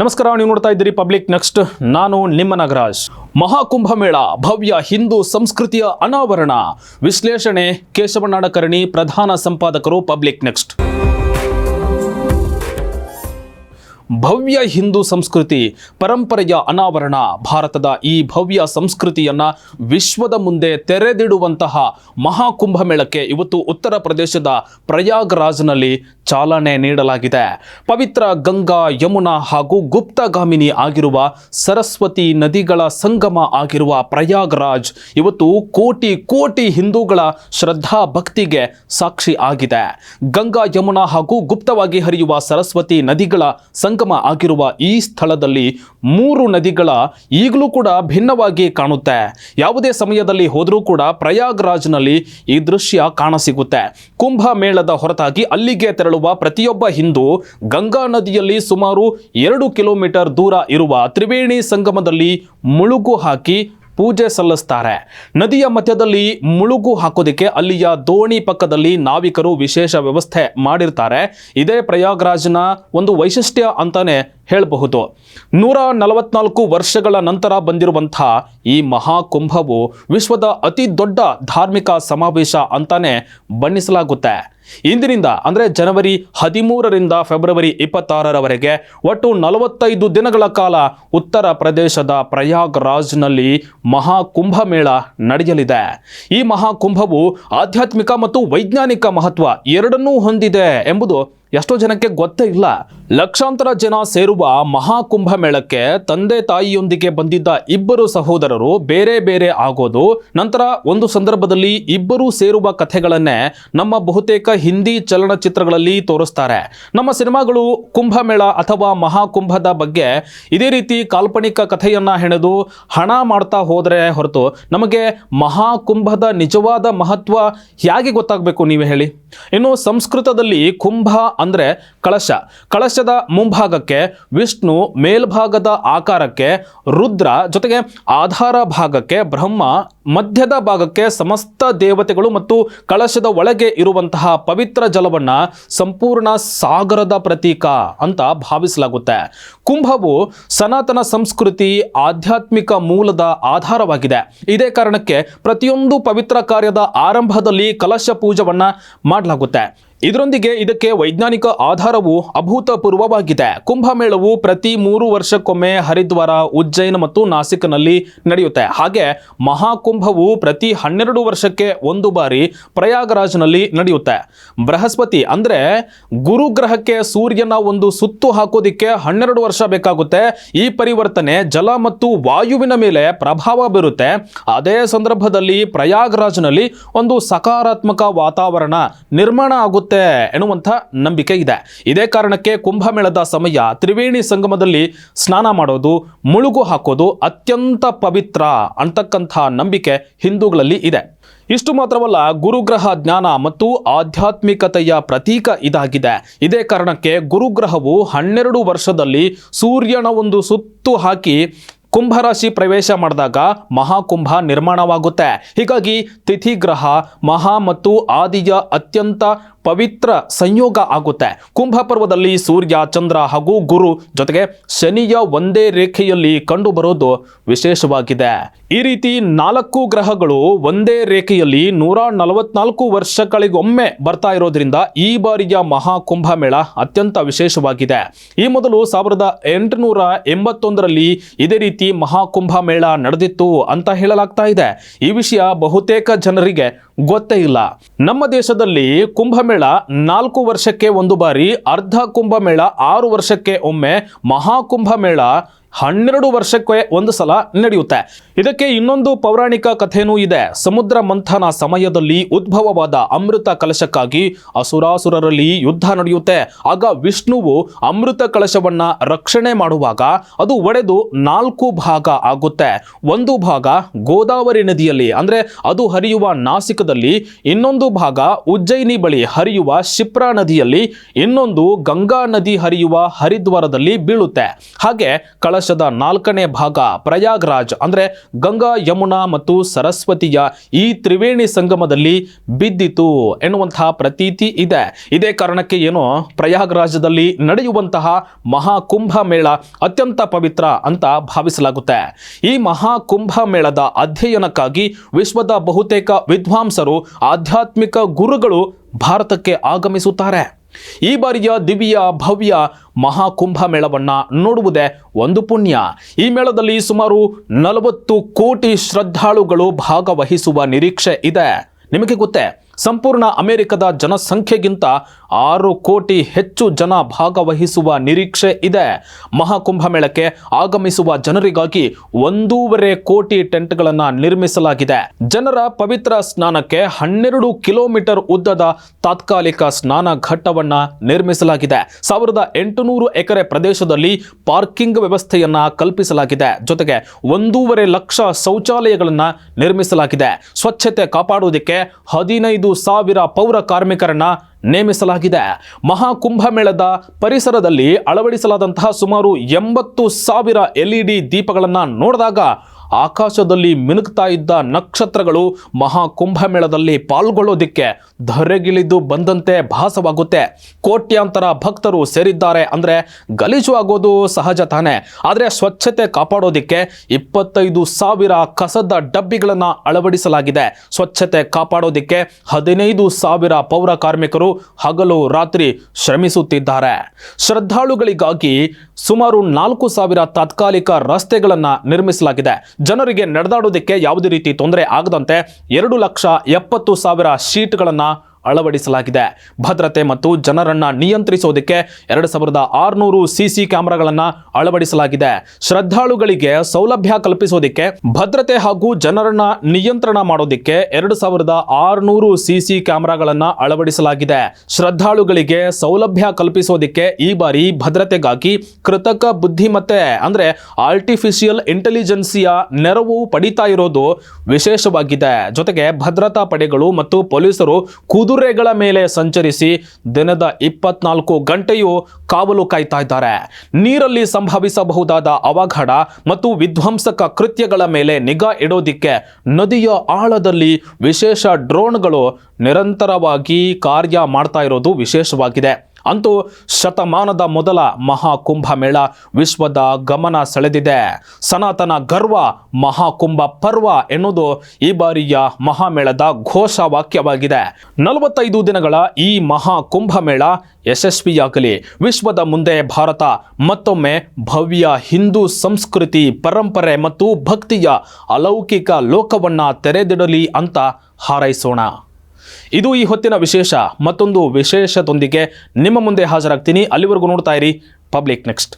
ನಮಸ್ಕಾರ, ನೀವು ನೋಡ್ತಾ ಇದ್ದೀರಿ ಪಬ್ಲಿಕ್ ನೆಕ್ಸ್ಟ್ ನಾನು ನಿಮ್ಮ ನಾಗರಾಜ್. ಮಹಾಕುಂಭಮೇಳ ಭವ್ಯ ಹಿಂದೂ ಸಂಸ್ಕೃತಿಯ ಅನಾವರಣ. ವಿಶ್ಲೇಷಣೆ, ಕೇಶವನಾಡಕರ್ಣಿ ಪ್ರಧಾನ ಸಂಪಾದಕರು ಪಬ್ಲಿಕ್ ನೆಕ್ಸ್ಟ್ ಭವ್ಯ ಹಿಂದೂ ಸಂಸ್ಕೃತಿ ಪರಂಪರೆಯ ಅನಾವರಣ. ಭಾರತದ ಈ ಭವ್ಯ ಸಂಸ್ಕೃತಿಯನ್ನ ವಿಶ್ವದ ಮುಂದೆ ತೆರೆದಿಡುವಂತಹ ಮಹಾಕುಂಭಮೇಳಕ್ಕೆ ಇವತ್ತು ಉತ್ತರ ಪ್ರದೇಶದ ಪ್ರಯಾಗ್ರಾಜ್ನಲ್ಲಿ ಚಾಲನೆ ನೀಡಲಾಗಿದೆ. ಪವಿತ್ರ ಗಂಗಾ ಯಮುನಾ ಹಾಗೂ ಗುಪ್ತಗಾಮಿನಿ ಆಗಿರುವ ಸರಸ್ವತಿ ನದಿಗಳ ಸಂಗಮ ಆಗಿರುವ ಪ್ರಯಾಗ್ರಾಜ್ ಇವತ್ತು ಕೋಟಿ ಕೋಟಿ ಹಿಂದೂಗಳ ಶ್ರದ್ಧಾ ಭಕ್ತಿಗೆ ಸಾಕ್ಷಿ ಆಗಿದೆ. ಗಂಗಾ ಯಮುನಾ ಹಾಗೂ ಗುಪ್ತವಾಗಿ ಹರಿಯುವ ಸರಸ್ವತಿ ನದಿಗಳ ಸಂಗಮ ಆಗಿರುವ ಈ ಸ್ಥಳದಲ್ಲಿ ಮೂರು ನದಿಗಳ ಈಗಲೂ ಕೂಡ ಭಿನ್ನವಾಗಿ ಕಾಣುತ್ತೆ. ಯಾವುದೇ ಸಮಯದಲ್ಲಿ ಹೋದರೂ ಕೂಡ ಪ್ರಯಾಗ್ರಾಜ್ನಲ್ಲಿ ಈ ದೃಶ್ಯ ಕಾಣಸಿಗುತ್ತೆ. ಕುಂಭ ಮೇಳದ ಹೊರತಾಗಿ ಅಲ್ಲಿಗೆ ತೆರಳುವ ಪ್ರತಿಯೊಬ್ಬ ಹಿಂದೂ ಗಂಗಾ ನದಿಯಲ್ಲಿ ಸುಮಾರು ಎರಡು ಕಿಲೋಮೀಟರ್ ದೂರ ಇರುವ ತ್ರಿವೇಣಿ ಸಂಗಮದಲ್ಲಿ ಮುಳುಗು ಹಾಕಿ ಪೂಜೆ ಸಲ್ಲಿಸ್ತಾರೆ. ನದಿಯ ಮಧ್ಯದಲ್ಲಿ ಮುಳುಗು ಹಾಕೋದಕ್ಕೆ ಅಲ್ಲಿಯ ದೋಣಿ ಪಕ್ಕದಲ್ಲಿ ನಾವಿಕರು ವಿಶೇಷ ವ್ಯವಸ್ಥೆ ಮಾಡಿರ್ತಾರೆ. ಇದೇ ಪ್ರಯಾಗ್ರಾಜ್ನ ಒಂದು ವೈಶಿಷ್ಟ್ಯ ಅಂತಾನೆ ಹೇಳಬಹುದು. ನೂರ ನಲವತ್ನಾಲ್ಕು ವರ್ಷಗಳ ನಂತರ ಬಂದಿರುವಂಥ ಈ ಮಹಾಕುಂಭವು ವಿಶ್ವದ ಅತಿ ದೊಡ್ಡ ಧಾರ್ಮಿಕ ಸಮಾವೇಶ ಅಂತಾನೆ ಬಣ್ಣಿಸಲಾಗುತ್ತೆ. ಇಂದಿನಿಂದ, ಅಂದರೆ ಜನವರಿ ಹದಿಮೂರರಿಂದ ಫೆಬ್ರವರಿ ಇಪ್ಪತ್ತಾರರವರೆಗೆ ಒಟ್ಟು ನಲವತ್ತೈದು ದಿನಗಳ ಕಾಲ ಉತ್ತರ ಪ್ರದೇಶದ ಪ್ರಯಾಗ್ರಾಜ್ನಲ್ಲಿ ಮಹಾಕುಂಭಮೇಳ ನಡೆಯಲಿದೆ. ಈ ಮಹಾಕುಂಭವು ಆಧ್ಯಾತ್ಮಿಕ ಮತ್ತು ವೈಜ್ಞಾನಿಕ ಮಹತ್ವ ಎರಡನ್ನೂ ಹೊಂದಿದೆ ಎಂಬುದು ಎಷ್ಟೋ ಜನಕ್ಕೆ ಗೊತ್ತೇ ಇಲ್ಲ. ಲಕ್ಷಾಂತರ ಜನ ಸೇರುವ ಮಹಾಕುಂಭ ಮೇಳಕ್ಕೆ ತಂದೆ ತಾಯಿಯೊಂದಿಗೆ ಬಂದಿದ್ದ ಇಬ್ಬರು ಸಹೋದರರು ಬೇರೆ ಬೇರೆ ಆಗೋದು, ನಂತರ ಒಂದು ಸಂದರ್ಭದಲ್ಲಿ ಇಬ್ಬರು ಸೇರುವ ಕಥೆಗಳನ್ನೇ ನಮ್ಮ ಬಹುತೇಕ ಹಿಂದಿ ಚಲನಚಿತ್ರಗಳಲ್ಲಿ ತೋರಿಸ್ತಾರೆ. ನಮ್ಮ ಸಿನಿಮಾಗಳು ಕುಂಭಮೇಳ ಅಥವಾ ಮಹಾಕುಂಭದ ಬಗ್ಗೆ ಇದೇ ರೀತಿ ಕಾಲ್ಪನಿಕ ಕಥೆಯನ್ನ ಹೆಣೆದು ಹಣ ಮಾಡ್ತಾ ಹೋದರೆ ಹೊರತು ನಮಗೆ ಮಹಾಕುಂಭದ ನಿಜವಾದ ಮಹತ್ವ ಹೇಗೆ ಗೊತ್ತಾಗಬೇಕು, ನೀವೇ ಹೇಳಿ? ಇನ್ನು ಸಂಸ್ಕೃತದಲ್ಲಿ ಕುಂಭ ಅಂದ್ರೆ ಕಳಶ ಕಳಶದ ಮುಂಭಾಗಕ್ಕೆ ವಿಷ್ಣು ಮೇಲ್ಭಾಗದ ಆಕಾರಕ್ಕೆ ರುದ್ರ ಜೊತೆಗೆ ಆಧಾರ ಭಾಗಕ್ಕೆ ಬ್ರಹ್ಮ, ಮಧ್ಯದ ಭಾಗಕ್ಕೆ ಸಮಸ್ತ ದೇವತೆಗಳು ಮತ್ತು ಕಳಶದ ಒಳಗೆ ಇರುವಂತಹ ಪವಿತ್ರ ಜಲವನ್ನ ಸಂಪೂರ್ಣ ಸಾಗರದ ಪ್ರತೀಕ ಅಂತ ಭಾವಿಸಲಾಗುತ್ತೆ. ಕುಂಭವು ಸನಾತನ ಸಂಸ್ಕೃತಿ ಆಧ್ಯಾತ್ಮಿಕ ಮೂಲದ ಆಧಾರವಾಗಿದೆ. ಇದೇ ಕಾರಣಕ್ಕೆ ಪ್ರತಿಯೊಂದು ಪವಿತ್ರ ಕಾರ್ಯದ ಆರಂಭದಲ್ಲಿ ಕಲಶ ಪೂಜವನ್ನ ಮಾಡಲಾಗುತ್ತೆ. ಇದರೊಂದಿಗೆ ಇದಕ್ಕೆ ವೈಜ್ಞಾನಿಕ ಆಧಾರವು ಅಭೂತಪೂರ್ವವಾಗಿದೆ. ಕುಂಭಮೇಳವು ಪ್ರತಿ ಮೂರು ವರ್ಷಕ್ಕೊಮ್ಮೆ ಹರಿದ್ವಾರ ಉಜ್ಜೈನ್ ಮತ್ತು ನಾಸಿಕ್ನಲ್ಲಿ ನಡೆಯುತ್ತೆ. ಹಾಗೆ ಮಹಾಕುಂಭವು ಪ್ರತಿ ಹನ್ನೆರಡು ವರ್ಷಕ್ಕೆ ಒಂದು ಬಾರಿ ಪ್ರಯಾಗರಾಜ್ನಲ್ಲಿ ನಡೆಯುತ್ತೆ. ಬೃಹಸ್ಪತಿ ಅಂದರೆ ಗುರುಗ್ರಹಕ್ಕೆ ಸೂರ್ಯನ ಒಂದು ಸುತ್ತು ಹಾಕೋದಿಕ್ಕೆ ಹನ್ನೆರಡು ವರ್ಷ ಬೇಕಾಗುತ್ತೆ. ಈ ಪರಿವರ್ತನೆ ಜಲ ಮತ್ತು ವಾಯುವಿನ ಮೇಲೆ ಪ್ರಭಾವ ಬೀರುತ್ತೆ. ಅದೇ ಸಂದರ್ಭದಲ್ಲಿ ಪ್ರಯಾಗರಾಜ್ನಲ್ಲಿ ಒಂದು ಸಕಾರಾತ್ಮಕ ವಾತಾವರಣ ನಿರ್ಮಾಣ ಆಗುತ್ತೆ ಎನ್ನುವಂಥ ನಂಬಿಕೆ ಇದೆ. ಇದೇ ಕಾರಣಕ್ಕೆ ಕುಂಭಮೇಳದ ಸಮಯ ತ್ರಿವೇಣಿ ಸಂಗಮದಲ್ಲಿ ಸ್ನಾನ ಮಾಡೋದು, ಮುಳುಗು ಹಾಕೋದು ಅತ್ಯಂತ ಪವಿತ್ರ ಅಂತಕ್ಕಂಥ ನಂಬಿಕೆ ಹಿಂದೂಗಳಲ್ಲಿ ಇದೆ. ಇಷ್ಟು ಮಾತ್ರವಲ್ಲ ಗುರುಗ್ರಹ ಜ್ಞಾನ ಮತ್ತು ಆಧ್ಯಾತ್ಮಿಕತೆಯ ಪ್ರತೀಕ ಇದಾಗಿದೆ. ಇದೇ ಕಾರಣಕ್ಕೆ ಗುರುಗ್ರಹವು ಹನ್ನೆರಡು ವರ್ಷದಲ್ಲಿ ಸೂರ್ಯನ ಒಂದು ಸುತ್ತು ಹಾಕಿ ಕುಂಭರಾಶಿ ಪ್ರವೇಶ ಮಾಡಿದಾಗ ಮಹಾಕುಂಭ ನಿರ್ಮಾಣವಾಗುತ್ತೆ. ಹೀಗಾಗಿ ತಿಥಿಗ್ರಹ, ಮಹಾ ಮತ್ತು ಆದಿಯ ಅತ್ಯಂತ ಪವಿತ್ರ ಸಂಯೋಗ ಆಗುತ್ತೆ. ಕುಂಭ ಪರ್ವದಲ್ಲಿ ಸೂರ್ಯ, ಚಂದ್ರ ಹಾಗೂ ಗುರು ಜೊತೆಗೆ ಶನಿಯ ಒಂದೇ ರೇಖೆಯಲ್ಲಿ ಕಂಡು ಬರೋದು ವಿಶೇಷವಾಗಿದೆ. ಈ ರೀತಿ ನಾಲ್ಕು ಗ್ರಹಗಳು ಒಂದೇ ರೇಖೆಯಲ್ಲಿ ನೂರ ನಲವತ್ನಾಲ್ಕು ವರ್ಷಗಳಿಗೊಮ್ಮೆ ಬರ್ತಾ ಇರೋದ್ರಿಂದ ಈ ಬಾರಿಯ ಮಹಾಕುಂಭ ಮೇಳ ಅತ್ಯಂತ ವಿಶೇಷವಾಗಿದೆ. ಈ ಮೊದಲು ಸಾವಿರದ ಎಂಟುನೂರ ಎಂಬತ್ತೊಂದರಲ್ಲಿ ಇದೇ ರೀತಿ ಮಹಾಕುಂಭ ಮೇಳ ನಡೆದಿತ್ತು ಅಂತ ಹೇಳಲಾಗ್ತಾ ಇದೆ. ಈ ವಿಷಯ ಬಹುತೇಕ ಜನರಿಗೆ ಗೊತ್ತೇ ಇಲ್ಲ. ನಮ್ಮ ದೇಶದಲ್ಲಿ ಕುಂಭಮೇಳ ನಾಲ್ಕು ವರ್ಷಕ್ಕೆ ಒಂದು ಬಾರಿ, ಅರ್ಧ ಕುಂಭಮೇಳ ಆರು ವರ್ಷಕ್ಕೆ ಒಮ್ಮೆ, ಮಹಾಕುಂಭಮೇಳ ಹನ್ನೆರಡು ವರ್ಷಕ್ಕೆ ಒಂದು ಸಲ ನಡೆಯುತ್ತೆ. ಇದಕ್ಕೆ ಇನ್ನೊಂದು ಪೌರಾಣಿಕ ಕಥೆನೂ ಇದೆ. ಸಮುದ್ರ ಮಂಥನ ಸಮಯದಲ್ಲಿ ಉದ್ಭವವಾದ ಅಮೃತ ಕಲಶಕ್ಕಾಗಿ ಅಸುರಾಸುರರಲ್ಲಿ ಯುದ್ಧ ನಡೆಯುತ್ತೆ. ಆಗ ವಿಷ್ಣುವು ಅಮೃತ ಕಲಶವನ್ನ ರಕ್ಷಣೆ ಮಾಡುವಾಗ ಅದು ಒಡೆದು ನಾಲ್ಕು ಭಾಗ ಆಗುತ್ತೆ. ಒಂದು ಭಾಗ ಗೋದಾವರಿ ನದಿಯಲ್ಲಿ, ಅಂದ್ರೆ ಅದು ಹರಿಯುವ ನಾಸಿಕದಲ್ಲಿ, ಇನ್ನೊಂದು ಭಾಗ ಉಜ್ಜಯಿನಿ ಬಳಿ ಹರಿಯುವ ಶಿಪ್ರಾ ನದಿಯಲ್ಲಿ, ಇನ್ನೊಂದು ಗಂಗಾ ನದಿ ಹರಿಯುವ ಹರಿದ್ವಾರದಲ್ಲಿ ಬೀಳುತ್ತೆ. ಹಾಗೆ ಕಳಶ ಕಳಶದ ನಾಲ್ಕನೇ ಭಾಗ ಪ್ರಯಾಗ್ರಾಜ್, ಅಂದ್ರೆ ಗಂಗಾ, ಯಮುನಾ ಮತ್ತು ಸರಸ್ವತಿಯ ಈ ತ್ರಿವೇಣಿ ಸಂಗಮದಲ್ಲಿ ಬಿದ್ದಿತು ಎನ್ನುವಂತಹ ಪ್ರತೀತಿ ಇದೆ. ಇದೇ ಕಾರಣಕ್ಕೆ ಏನು ಪ್ರಯಾಗ್ರಾಜದಲ್ಲಿ ನಡೆಯುವಂತಹ ಮಹಾಕುಂಭ ಮೇಳ ಅತ್ಯಂತ ಪವಿತ್ರ ಅಂತ ಭಾವಿಸಲಾಗುತ್ತೆ. ಈ ಮಹಾಕುಂಭ ಮೇಳದ ಅಧ್ಯಯನಕ್ಕಾಗಿ ವಿಶ್ವದ ಬಹುತೇಕ ವಿದ್ವಾಂಸರು, ಆಧ್ಯಾತ್ಮಿಕ ಗುರುಗಳು ಭಾರತಕ್ಕೆ ಆಗಮಿಸುತ್ತಾರೆ. ಈ ಬಾರಿಯ ದಿವ್ಯ, ಭವ್ಯ ಮಹಾಕುಂಭ ಮೇಳವನ್ನು ನೋಡುವುದೇ ಒಂದು ಪುಣ್ಯ. ಈ ಮೇಳದಲ್ಲಿ ಸುಮಾರು ನಲವತ್ತು ಕೋಟಿ ಶ್ರದ್ಧಾಳುಗಳು ಭಾಗವಹಿಸುವ ನಿರೀಕ್ಷೆ ಇದೆ. ನಿಮಗೆ ಗೊತ್ತೇ, ಸಂಪೂರ್ಣ ಅಮೆರಿಕದ ಜನಸಂಖ್ಯೆಗಿಂತ ಆರು ಕೋಟಿ ಹೆಚ್ಚು ಜನ ಭಾಗವಹಿಸುವ ನಿರೀಕ್ಷೆ ಇದೆ. ಮಹಾಕುಂಭ ಮೇಳಕ್ಕೆ ಆಗಮಿಸುವ ಜನರಿಗಾಗಿ ಒಂದೂವರೆ ಕೋಟಿ ಟೆಂಟ್ಗಳನ್ನು ನಿರ್ಮಿಸಲಾಗಿದೆ. ಜನರ ಪವಿತ್ರ ಸ್ನಾನಕ್ಕೆ ಹನ್ನೆರಡು ಕಿಲೋಮೀಟರ್ ಉದ್ದದ ತಾತ್ಕಾಲಿಕ ಸ್ನಾನ ಘಟ್ಟವನ್ನು ನಿರ್ಮಿಸಲಾಗಿದೆ. ಸಾವಿರದ ಎಂಟುನೂರು ಎಕರೆ ಪ್ರದೇಶದಲ್ಲಿ ಪಾರ್ಕಿಂಗ್ ವ್ಯವಸ್ಥೆಯನ್ನ ಕಲ್ಪಿಸಲಾಗಿದೆ. ಜೊತೆಗೆ ಒಂದೂವರೆ ಲಕ್ಷ ಶೌಚಾಲಯಗಳನ್ನು ನಿರ್ಮಿಸಲಾಗಿದೆ. ಸ್ವಚ್ಛತೆ ಕಾಪಾಡುವುದಕ್ಕೆ ಹದಿನೈದು ಸಾವಿರ ಪೌರ ಕಾರ್ಮಿಕರನ್ನ ನೇಮಿಸಲಾಗಿದೆ. ಮಹಾಕುಂಭಮೇಳದ ಪರಿಸರದಲ್ಲಿ ಅಳವಡಿಸಲಾದಂತಹ ಸುಮಾರು ಎಂಬತ್ತು ಸಾವಿರ ಎಲ್ಇಡಿ ದೀಪಗಳನ್ನು ನೋಡಿದಾಗ ಆಕಾಶದಲ್ಲಿ ಮಿನುಕ್ತಾ ಇದ್ದ ನಕ್ಷತ್ರಗಳು ಮಹಾಕುಂಭಮೇಳದಲ್ಲಿ ಪಾಲ್ಗೊಳ್ಳೋದಿಕ್ಕೆ ಧರೆಗಿಳಿದು ಬಂದಂತೆ ಭಾಸವಾಗುತ್ತೆ. ಕೋಟ್ಯಾಂತರ ಭಕ್ತರು ಸೇರಿದ್ದಾರೆ ಅಂದರೆ ಗಲೀಜು ಆಗೋದು ಸಹಜ ತಾನೆ. ಆದರೆ ಸ್ವಚ್ಛತೆ ಕಾಪಾಡೋದಿಕ್ಕೆ ಇಪ್ಪತ್ತೈದು ಸಾವಿರ ಕಸದ ಡಬ್ಬಿಗಳನ್ನು ಅಳವಡಿಸಲಾಗಿದೆ. ಸ್ವಚ್ಛತೆ ಕಾಪಾಡೋದಿಕ್ಕೆ ಹದಿನೈದು ಸಾವಿರ ಪೌರ ಕಾರ್ಮಿಕರು ಹಗಲು ರಾತ್ರಿ ಶ್ರಮಿಸುತ್ತಿದ್ದಾರೆ. ಶ್ರದ್ಧಾಳುಗಳಿಗಾಗಿ ಸುಮಾರು ನಾಲ್ಕು ಸಾವಿರ ತಾತ್ಕಾಲಿಕ ರಸ್ತೆಗಳನ್ನು ನಿರ್ಮಿಸಲಾಗಿದೆ. ಜನರಿಗೆ ನಡೆದಾಡೋದಕ್ಕೆ ಯಾವುದೇ ರೀತಿ ತೊಂದರೆ ಆಗದಂತೆ ಎರಡು ಲಕ್ಷ ಎಪ್ಪತ್ತು ಸಾವಿರ ಶೀಟ್ಗಳನ್ನು ಅಳವಡಿಸಲಾಗಿದೆ. ಭದ್ರತೆ ಮತ್ತು ಜನರನ್ನ ನಿಯಂತ್ರಿಸೋದಕ್ಕೆ ಎರಡು ಸಾವಿರದ ಆರುನೂರು ಸಿಸಿ ಕ್ಯಾಮೆರಾಗಳನ್ನು ಅಳವಡಿಸಲಾಗಿದೆ. ಶ್ರದ್ಧಾಳುಗಳಿಗೆ ಸೌಲಭ್ಯ ಕಲ್ಪಿಸೋದಕ್ಕೆ, ಭದ್ರತೆ ಹಾಗೂ ಜನರನ್ನ ನಿಯಂತ್ರಣ ಮಾಡೋದಕ್ಕೆ ಎರಡು ಸಾವಿರದ ಆರುನೂರು ಸಿಸಿ ಕ್ಯಾಮೆರಾಗಳನ್ನು ಅಳವಡಿಸಲಾಗಿದೆ. ಶ್ರದ್ಧಾಳುಗಳಿಗೆ ಸೌಲಭ್ಯ ಕಲ್ಪಿಸೋದಕ್ಕೆ ಈ ಬಾರಿ ಭದ್ರತೆಗಾಗಿ ಕೃತಕ ಬುದ್ಧಿಮತ್ತೆ ಅಂದ್ರೆ ಆರ್ಟಿಫಿಷಿಯಲ್ ಇಂಟೆಲಿಜೆನ್ಸಿಯ ನೆರವು ಪಡಿತಾ ಇರೋದು ವಿಶೇಷವಾಗಿದೆ. ಜೊತೆಗೆ ಭದ್ರತಾ ಪಡೆಗಳು ಮತ್ತು ಪೊಲೀಸರು ಕುದುರೆಗಳ ಮೇಲೆ ಸಂಚರಿಸಿ ದಿನದ ಇಪ್ಪತ್ನಾಲ್ಕು ಗಂಟೆಯೂ ಕಾವಲು ಕಾಯ್ತಾ ಇದ್ದಾರೆ. ನೀರಲ್ಲಿ ಸಂಭವಿಸಬಹುದಾದ ಅವಘಡ ಮತ್ತು ವಿಧ್ವಂಸಕ ಕೃತ್ಯಗಳ ಮೇಲೆ ನಿಗಾ ಇಡೋದಿಕ್ಕೆ ನದಿಯ ಆಳದಲ್ಲಿ ವಿಶೇಷ ಡ್ರೋನ್ಗಳು ನಿರಂತರವಾಗಿ ಕಾರ್ಯ ಮಾಡ್ತಾ ಇರೋದು ವಿಶೇಷವಾಗಿದೆ. ಅಂತೂ ಶತಮಾನದ ಮೊದಲ ಮಹಾಕುಂಭ ಮೇಳ ವಿಶ್ವದ ಗಮನ ಸೆಳೆದಿದೆ. ಸನಾತನ ಗರ್ವ ಮಹಾಕುಂಭ ಪರ್ವ ಎನ್ನುವುದು ಈ ಬಾರಿಯ ಮಹಾಮೇಳದ ಘೋಷವಾಕ್ಯವಾಗಿದೆ. ನಲವತ್ತೈದು ದಿನಗಳ ಈ ಮಹಾಕುಂಭ ಮೇಳ ಯಶಸ್ವಿಯಾಗಲಿ. ವಿಶ್ವದ ಮುಂದೆ ಭಾರತ, ಮತ್ತೊಮ್ಮೆ ಭವ್ಯ ಹಿಂದೂ ಸಂಸ್ಕೃತಿ, ಪರಂಪರೆ ಮತ್ತು ಭಕ್ತಿಯ ಅಲೌಕಿಕ ಲೋಕವನ್ನ ತೆರೆದಿಡಲಿ ಅಂತ ಹಾರೈಸೋಣ. ಇದು ಈ ಹೊತ್ತಿನ ವಿಶೇಷ. ಮತ್ತೊಂದು ವಿಶೇಷದೊಂದಿಗೆ ನಿಮ್ಮ ಮುಂದೆ ಹಾಜರಾಗ್ತೀನಿ. ಅಲ್ಲಿವರೆಗೂ ನೋಡ್ತಾ ಇರಿ. Public next